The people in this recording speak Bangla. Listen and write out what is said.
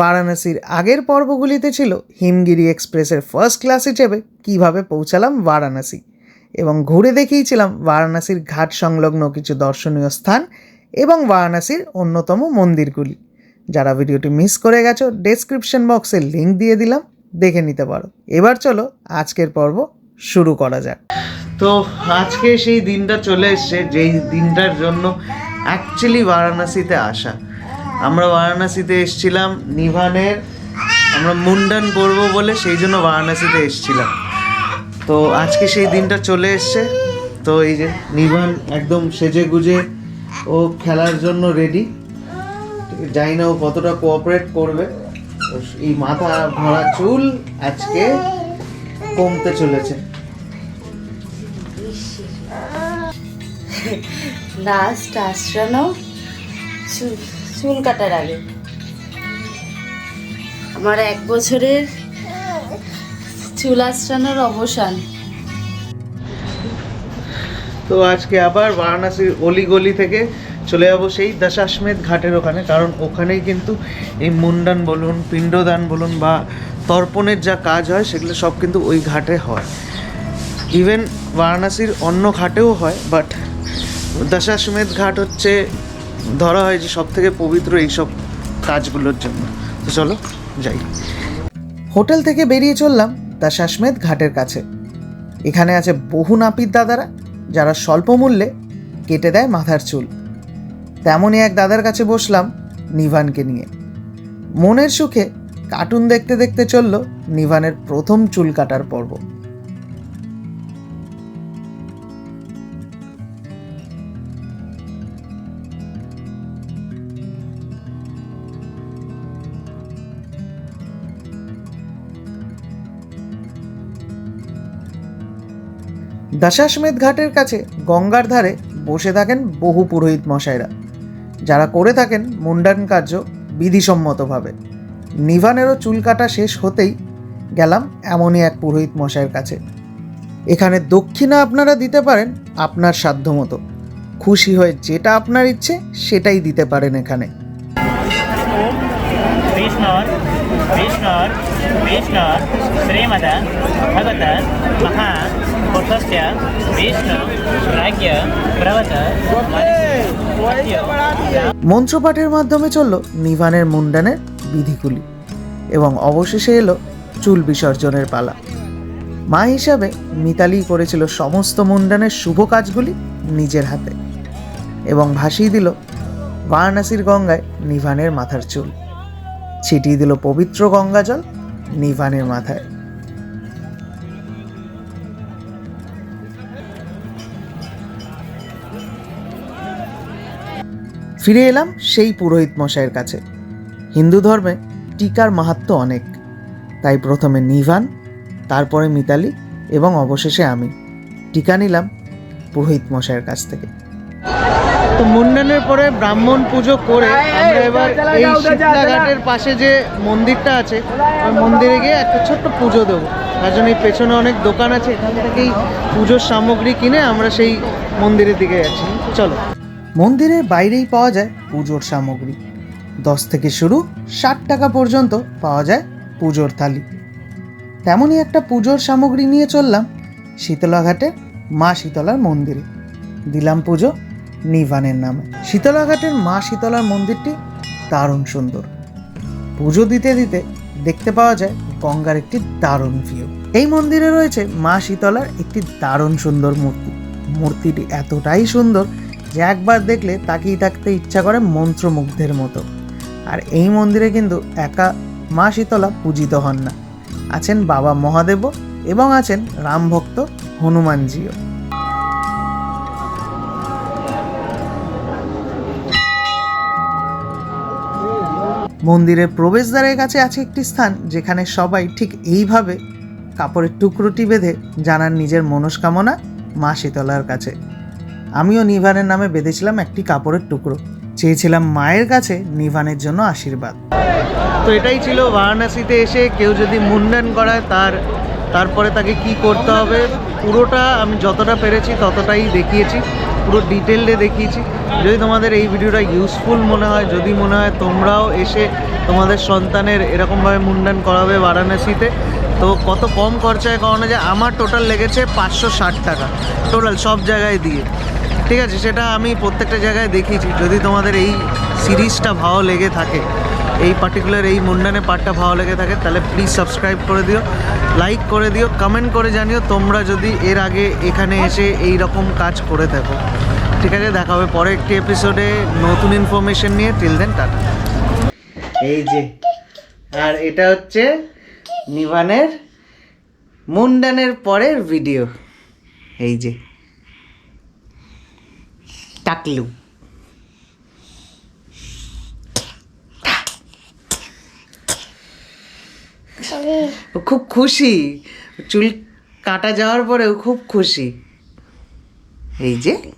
বারাণসীর আগের পর্বগুলিতে ছিল হিমগিরি এক্সপ্রেসের ফার্স্ট ক্লাস হিসেবে কীভাবে পৌঁছালাম বারাণসী। এবং ঘুরে দেখিয়েছিলাম বারাণসীর ঘাট সংলগ্ন কিছু দর্শনীয় স্থান এবং বারাণসীর অন্যতম মন্দিরগুলি। যারা ভিডিওটি মিস করে গেছো ডেসক্রিপশন বক্সে লিঙ্ক দিয়ে দিলাম, দেখে নিতে পারো। এবার চলো আজকের পর্ব শুরু করা যাক। তো আজকে সেই দিনটা চলে এসছে, যেই দিনটার জন্য অ্যাকচুয়ালি বারাণসীতে আসা। আমরা বারাণসীতে এসেছিলাম, নিভানের আমরা মুন্ডন করব বলে সেই জন্য বারাণসীতে এসেছিলাম। তো আজকে সেই দিনটা চলে এসছে। তো এই যে নিভান একদম সেজে গুজে ও খেলার জন্য রেডি জানি না ও কতটা কোঅপারেট করবে। এই মাথা ভরা চুল আজকে কমতে চলেছে। লাস্ট আশ্রানো চুল। চুল কাটার আগে। আমার এক বছরের চুল আশ্রানোর অবসান। তো আজকে আবার বারাণসীর অলি গলি থেকে চলে যাব সেই দশাশ্বমেধ ঘাটের ওখানে, কারণ ওখানেই কিন্তু এই মুন্ডন বলুন, পিণ্ডদান বলুন বা তর্পণের যা কাজ হয়, সেগুলো সব কিন্তু ওই ঘাটে হয়। ইভেন বারাণসীর অন্য ঘাটেও হয় বাট দশাশ্বমেধ ঘাট হচ্ছে ধরা হয় যে সব থেকে পবিত্র এইসব কাজগুলোর জন্য। তো চলো, যাই। হোটেল থেকে বেরিয়ে চললাম দশাশ্বমেধ ঘাটের কাছে। এখানে আছে বহু নাপিত দাদারা, যারা স্বল্প মূল্যে কেটে দেয় মাথার চুল। তেমনই এক দাদার কাছে বসলাম নিভানকে নিয়ে। মনের সুখে কার্টুন দেখতে দেখতে চলল নিভানের প্রথম চুল কাটার পর্ব। দশাশ্বমেধ ঘাটের কাছে গঙ্গার ধারে বসে থাকেন বহু পুরোহিত মশাইরা। যারা করে থাকেন মুন্ডান কার্য বিধিসম্মতভাবে। নিভানেরও চুল কাটা শেষ হতেই গেলাম এমনই এক পুরোহিত মশাইয়ের কাছে। এখানে দক্ষিণা আপনারা দিতে পারেন আপনার সাধ্যমতো। খুশি হয়ে যেটা আপনার ইচ্ছে সেটাই দিতে পারেন এখানে। ভগত, মহা विष्णोर् श्रीमद भगवत महा पुरुषस्य विष्णु राज्ञ प्रवत মন্ত্রপাঠের মাধ্যমে চলল নিভানের মুন্ডানের বিধিগুলি এবং অবশেষে এলো চুল বিসর্জনের পালা মা হিসাবে মিতালি করেছিল সমস্ত মুন্ডানের শুভ কাজগুলি নিজের হাতে এবং ভাসিয়ে দিল বারাণসীর গঙ্গায় নিভানের মাথার চুল ছিটিয়ে দিল পবিত্র গঙ্গা জল নিভানের মাথায় ফিরে এলাম সেই পুরোহিত মশাইয়ের কাছে। হিন্দু ধর্মে টিকার মাহাত্ম অনেক। তাই প্রথমে নিভান তারপরে মিতালি এবং অবশেষে আমি। টিকা নিলাম পুরোহিত মশাইয়ের কাছ থেকে। তো মুন্ডনের পরে ব্রাহ্মণ পুজো করে আমরা এবার এই ঘাটের পাশে যে মন্দিরটা আছে ওই মন্দিরে গিয়ে একটা ছোট্ট পুজো দেবো। তার জন্য এই পেছনে অনেক দোকান আছে এখান থেকেই পুজোর সামগ্রী কিনে আমরা সেই মন্দিরের দিকে যাচ্ছি। চলো। মন্দিরের বাইরেই পাওয়া যায় পুজোর সামগ্রী। দশ থেকে শুরু ষাট টাকা পর্যন্ত পাওয়া যায় পুজোর থালি। তেমনই একটা পুজোর সামগ্রী নিয়ে চললাম শীতলাঘাটে মা শীতলার মন্দিরে। দিলাম পুজো নিভানের নামে। শীতলাঘাটের মা শীতলার মন্দিরটি দারুণ সুন্দর। পুজো দিতে দিতে দেখতে পাওয়া যায় গঙ্গার একটি দারুণ ভিউ এই মন্দিরে রয়েছে মা শীতলার একটি দারুণ সুন্দর মূর্তি। মূর্তিটি এতটাই সুন্দর যে একবার দেখলে তাকিয়ে থাকতে ইচ্ছা করে মন্ত্রমুগ্ধের মতো। আর এই মন্দিরে কিন্তু একা মা শীতলা পূজিত হন না। আছেন বাবা মহাদেব এবং আছেন রামভক্ত হনুমানজিও। মন্দিরের প্রবেশদ্বারের কাছে আছে একটি স্থান যেখানে সবাই ঠিক এইভাবে কাপড়ের টুকরোটি বেঁধে জানান নিজের মনস্কামনা মা শীতলার কাছে। আমিও নিভানের নামে বেঁধেছিলাম একটি কাপড়ের টুকরো। চেয়েছিলাম মায়ের কাছে নিভানের জন্য আশীর্বাদ। তো এটাই ছিল বারাণসীতে এসে কেউ যদি মুন্ডন করায় তার, তারপরে তাকে কি করতে হবে, পুরোটা আমি যতটা পেরেছি ততটাই দেখিয়েছি, পুরো ডিটেলডে দেখিয়েছি। যদি তোমাদের এই ভিডিওটা ইউজফুল মনে হয়, যদি মনে হয় তোমরাও এসে তোমাদের সন্তানের এরকমভাবে মুন্ডান করাবে বারাণসীতে তো কত কম খরচায় করানো যায়? আমার টোটাল লেগেছে পাঁচশো ষাট টাকা। টোটাল সব জায়গায় দিয়ে। ঠিক আছে? সেটা আমি প্রত্যেকটা জায়গায় দেখিয়েছি। যদি তোমাদের এই সিরিজটা ভালো লেগে থাকে, এই পার্টিকুলার এই মুন্ডানের পার্টটা ভালো লেগে থাকে, তাহলে প্লিজ সাবস্ক্রাইব করে দিও লাইক করে দিও কমেন্ট করে জানিও তোমরা যদি এর আগে এখানে এসে এই রকম কাজ করে থাকো ঠিক আছে? দেখা হবে পরে একটি এপিসোডে নতুন ইনফরমেশন নিয়ে। Till then tata. এই যে, আর এটা হচ্ছে নিভানের মুন্ডানের পরের ভিডিও। এই যে। টাকলু। ও খুব খুশি। চুল কাটা যাওয়ার পরেও খুব খুশি। এই যে।